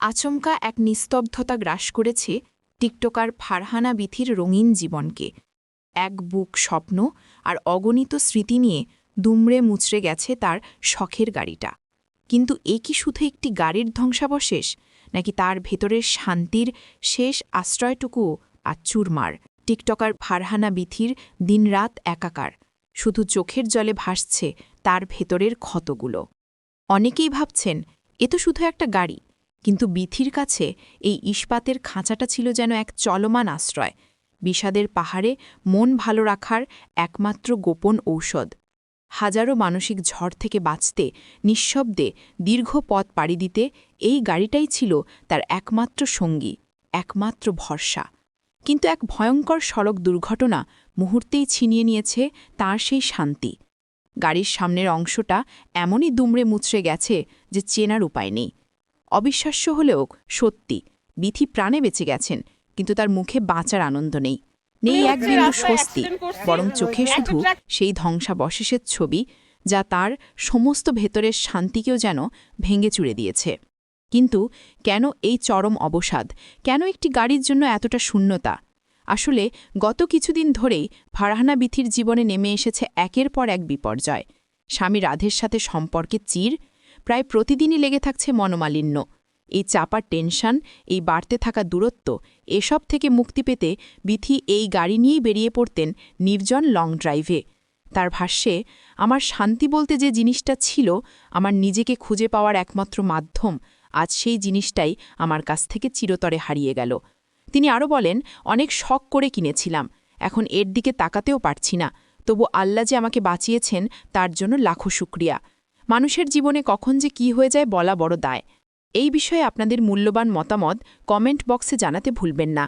আচমকা এক নিস্তব্ধতা গ্রাস করেছে টিকটকার ফারহানা বিথির রঙিন জীবনকে। এক বুক স্বপ্ন আর অগণিত স্মৃতি নিয়ে দুমড়ে মুচড়ে গেছে তার শখের গাড়িটা। কিন্তু এ কি শুধু একটি গাড়ির ধ্বংসাবশেষ, নাকি তার ভেতরের শান্তির শেষ আশ্রয়টুকুও আচ্চুরমার টিকটকার ফারহানা বিথির দিনরাত একাকার। শুধু চোখের জলে ভাসছে তার ভেতরের ক্ষতগুলো। অনেকেই ভাবছেন, এ তো শুধু একটা গাড়ি। কিন্তু বিথির কাছে এই ইস্পাতের খাঁচাটা ছিল যেন এক চলমান আশ্রয়, বিষাদের পাহাড়ে মন ভালো রাখার একমাত্র গোপন ঔষধ। হাজারো মানসিক ঝড় থেকে বাঁচতে নিঃশব্দে দীর্ঘ পথ পাড়ি দিতে এই গাড়িটাই ছিল তার একমাত্র সঙ্গী, একমাত্র ভরসা। কিন্তু এক ভয়ঙ্কর সড়ক দুর্ঘটনা মুহূর্তেই ছিনিয়ে নিয়েছে তার সেই শান্তি। গাড়ির সামনের অংশটা এমনই দুমড়ে মুচড়ে গেছে যে চেনার উপায় নেই। অবিশ্বাস্য হলেও সত্যি বিথি প্রাণে বেঁচে গেছেন কিন্তু তার মুখে বাঁচার আনন্দ নেই। নেই এক বিন্দু স্বস্তি বরং চোখে শুধু সেই ধ্বংসাবশেষের ছবি যা তার সমস্ত ভেতরের শান্তিকেও যেন ভেঙে চুড়ে দিয়েছে। কিন্তু কেন এই চরম অবসাদ? কেন একটি গাড়ির জন্য এতটা শূন্যতা? আসলে গত কিছুদিন ধরেই ফারহানা বিথির জীবনে নেমে এসেছে একের পর এক বিপর্যয়। স্বামী রাধের সাথে সম্পর্কে চির, প্রায় প্রতিদিনই লেগে থাকছে মনোমালিন্য। এই চাপার টেনশন, এই বাড়তে থাকা দূরত্ব, এসব থেকে মুক্তি পেতে বিথি এই গাড়ি নিয়েই বেরিয়ে পড়তেন নির্জন লং ড্রাইভে। তার ভাষ্যে, আমার শান্তি বলতে যে জিনিসটা ছিল, আমার নিজেকে খুঁজে পাওয়ার একমাত্র মাধ্যম আজ সেই জিনিসটাই আমার কাছ থেকে চিরতরে হারিয়ে গেল। তিনি আরও বলেন, অনেক শখ করে কিনেছিলাম, এখন এর দিকে তাকাতেও পারছি না। তবু আল্লাহ যে আমাকে বাঁচিয়েছেন, তার জন্য লাখো শুক্রিয়া। মানুষের জীবনে কখন যে কি হয়ে যায় বলা বড় দায়। এই বিষয়ে আপনাদের মূল্যবান মতামত কমেন্ট বক্সে জানাতে ভুলবেন না।